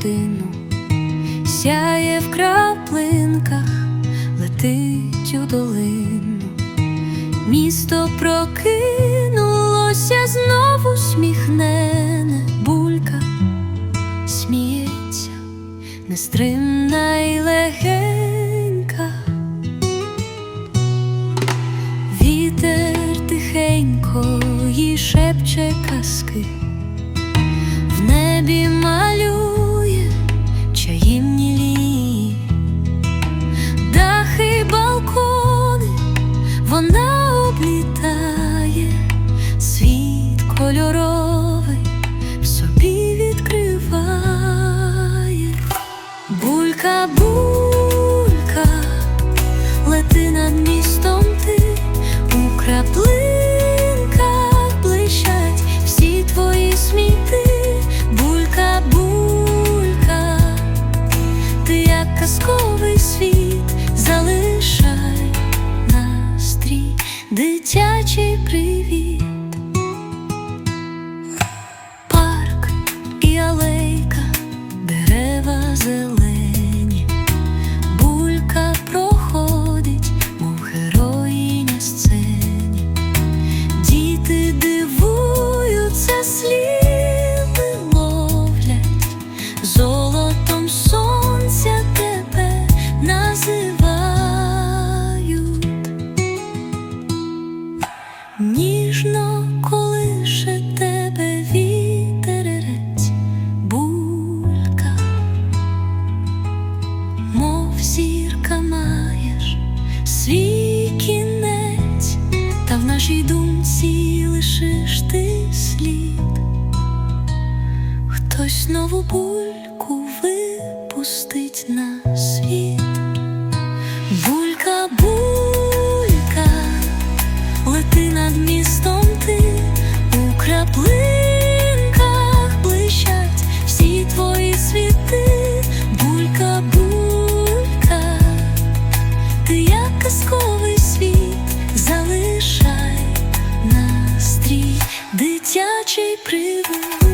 годину, сяє в краплинках, летить у долину. Місто прокинулося, знову сміхнене булька, сміється, нестримна й легенька. Вітер тихенько їй шепче казки, вона облітає, світ кольоровий в собі відкриває. Булька, булька, лети над містом ти у краплинках as it нашій думці лишиш ти слід. Хтось нову бульку випустить на світ. плечей привык.